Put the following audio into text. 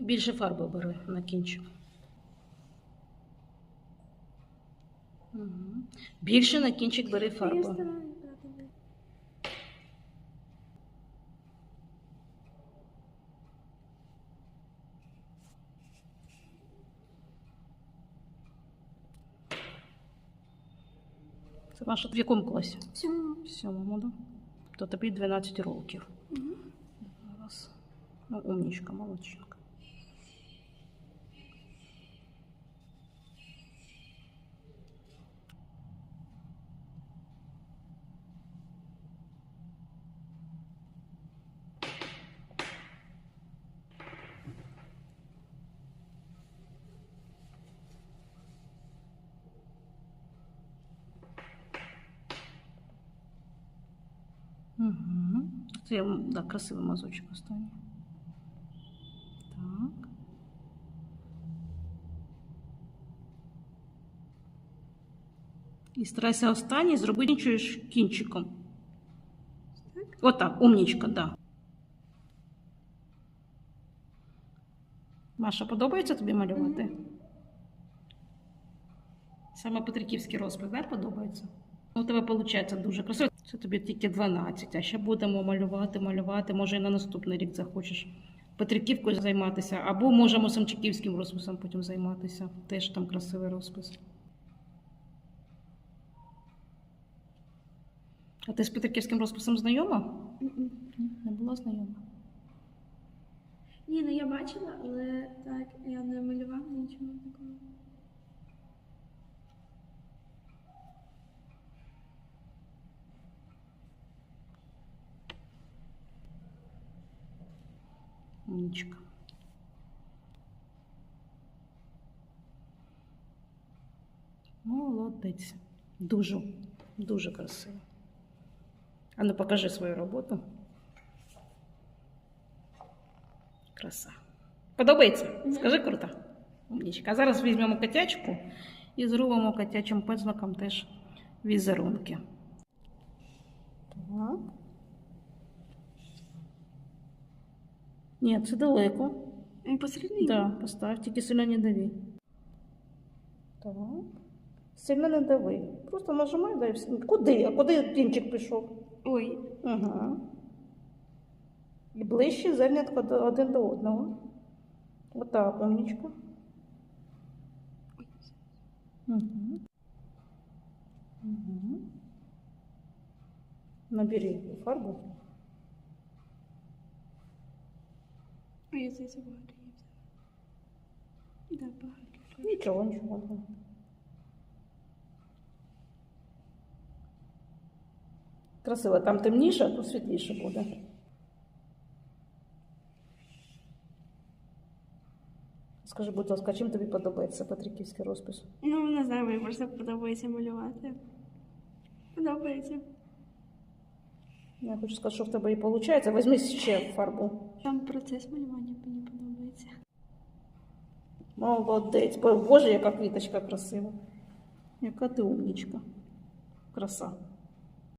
Більше фарби бери на кінчик. Угу. Більше на кінчик бери фарбу. Це Маша, в якому класі? Всьому. В сьомому, да? То тобі 12 років. Мгм. Зараз. Ну, умнічка, молодчинка. Угу. Це я, да, красивий мазочок останній. Так. І старайся останній зробити кінчиком. Так? Отак, умнічка, да. Маша, подобається тобі малювати? Саме Петриківський розпис, да, подобається? У тебе виходить дуже красиво. Це тобі тільки 12, а ще будемо малювати, малювати. Може, і на наступний рік захочеш Петриківкою займатися, або можемо Самчиківським розписом потім займатися. Теж там красивий розпис. А ти з Петриківським розписом знайома? Ні, не була знайома. Ні, ну я бачила, але так, я не малювала нічого такого. Умничка. Молодець. Дуже, дуже красиво. А ну покажи свою роботу. Краса. Подобається? Скажи круто. Умничка. А зараз візьмемо котячку і зробимо котячим пензликом теж візерунки. Так. Ні, це далеко. І посередині? Да, постав, тільки сильно не дави. Так. Сильно не дави. Просто нажимай, дай все. Куди? А куди кінчик пішов? Ой, Ага. І ближче зернятко до- один до одного. Отак, умнічка. Угу. Угу. Набери фарбу. Багато є. Да, багато. Нічого, нічого. Красиво. Там темніше, а тут світліше буде. Скажи, будь ласка, чим тобі подобається Патриківський розпис? Ну, не знаю, мені просто подобається малювати. Подобається. Я хочу сказати, що в тебе і виходить. Візьми ще фарбу. Там процес малювання мені подобається. Молодець. Боже, яка квіточка красива. Яка ти умнічка. Краса.